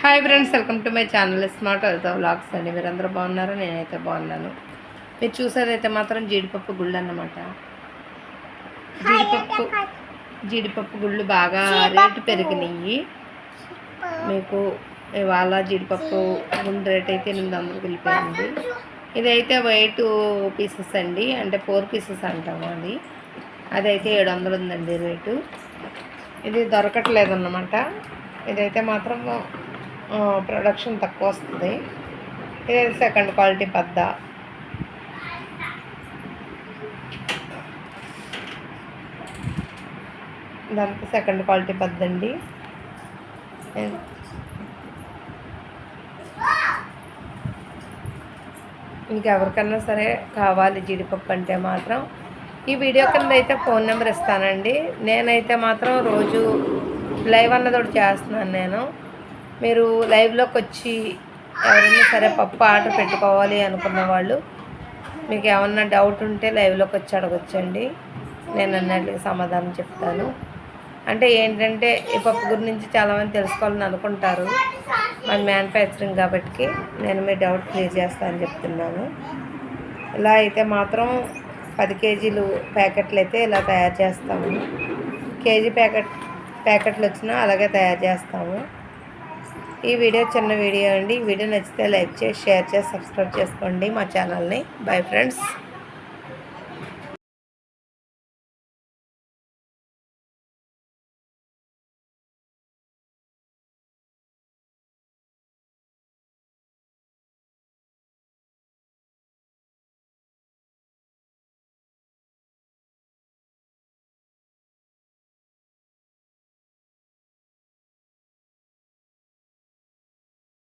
Hi friends welcome to my channel smart అవుతా vlogs అండి. మీరందరూ బాగున్నారు? నేనైతే బాగున్నాను. మీరు చూసేదైతే మాత్రం జీడిపప్పు గుళ్ళు అన్నమాట. జీడిపప్పు జీడిపప్పు గుళ్ళు బాగా రేటు పెరిగినాయి. మీకు ఇవాళ జీడిపప్పు గుండు రేట్ అయితే ఎనిమిది వందలకు వెళ్ళిపోయింది. ఇదైతే వైట్ పీసెస్ అండి. అంటే ఫోర్ పీసెస్ అంటాము అది. అదైతే ఏడు వందలు ఉందండి రేటు. ఇది దొరకట్లేదు అన్నమాట ఇదైతే మాత్రం ప్రొడక్షన్ తక్కువ వస్తుంది. ఇది సెకండ్ క్వాలిటీ పద్ద. దానికి సెకండ్ క్వాలిటీ పద్ద అండి ఇంకెవరికన్నా సరే కావాలి జీడిపప్పు అంటే మాత్రం. ఈ వీడియో కింద అయితే ఫోన్ నెంబర్ ఇస్తానండి. నేనైతే మాత్రం రోజు లైవ్ అన్నది ఒకటి చేస్తున్నాను నేను. మీరు లైవ్లోకి వచ్చి ఎవరైనా సరే పప్పు ఆర్డర్ పెట్టుకోవాలి అనుకున్న వాళ్ళు మీకు ఏమన్నా డౌట్ ఉంటే లైవ్లోకి వచ్చి అడగొచ్చండి. నేను అన్నట్లుగా సమాధానం చెప్తాను. అంటే ఏంటంటే ఈ పప్పు గురించి చాలామంది తెలుసుకోవాలని అనుకుంటారు. మన మ్యానుఫ్యాక్చరింగ్ కాబట్టి నేను మీ డౌట్ క్లియర్ చేస్తానని చెప్తున్నాను. ఇలా అయితే మాత్రం పది కేజీలు ప్యాకెట్లు అయితే ఇలా తయారు చేస్తాము. కేజీ ప్యాకెట్ ప్యాకెట్లు వచ్చినా అలాగే తయారు చేస్తాము. ఈ వీడియో చిన్న వీడియో అండి. ఈ వీడియో నచ్చితే లైక్ చేసి షేర్ చేసి సబ్స్క్రైబ్ చేసుకోండి మా ఛానల్ని. Bye friends.